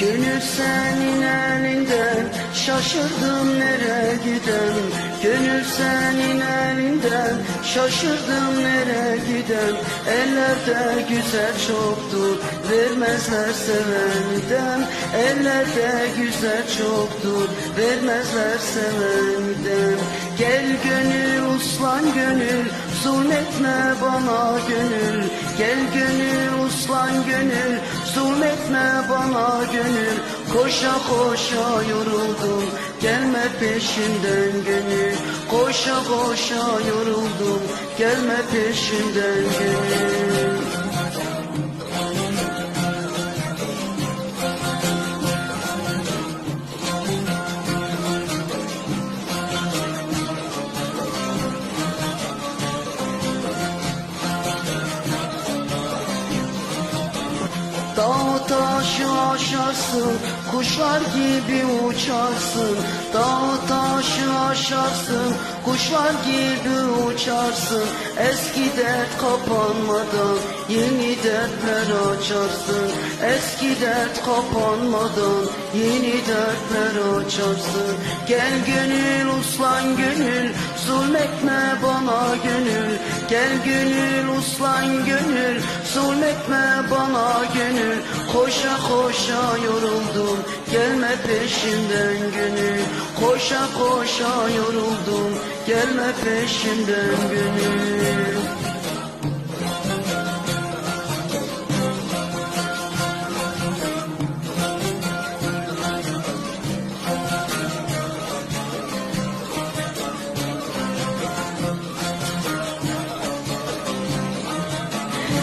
Gönül senin elinden şaşırdım nereye giden. Gönül senin elinden şaşırdım nereye giden. Ellerde güzel çoktur vermezler seveniden Ellerde güzel çoktur vermezler seveniden Gel gönül uslan gönül zulmetme bana gönül Gel gönül uslan gönül zulmetme bana gönül. Koşa koşa yoruldum gelme peşinden gönül. Koşa koşa yoruldum gelme peşinden gönül taşı aşarsın, kuşlar gibi uçarsın. Dağ taşı aşarsın, kuşlar gibi uçarsın. Eski dert kapanmadan yeni dertler açarsın. Eski dert kapanmadan yeni dertler açarsın. Gel gönül uslan gönül, zulmetme bana gönül. Gel gönül uslan gönül, zulmetme bana gönül. Koşa koşa yoruldum, gelme peşimden gönül. Koşa koşa yoruldum, gelme peşimden gönül.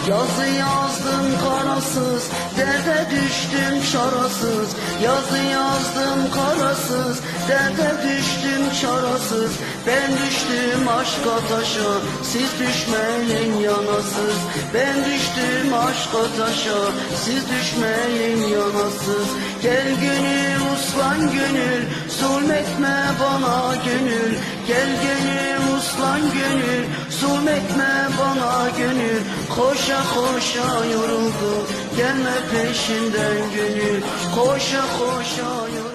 Yazı yazdım karasız, derde düştüm çarasız. Yazı yazdım karasız, derde düştüm çarasız. Ben düştüm aşka taşa, siz düşmeyin yanasız. Ben düştüm aşka taşa, siz düşmeyin yanasız. Gel gönül uslan gönül, zulmetme bana gönül. Gel gönül uslan gönül, zulmetme bana gönül. Koşa koşa yoruldum, gelme peşinden gönül. Koşa koşa yoruldum.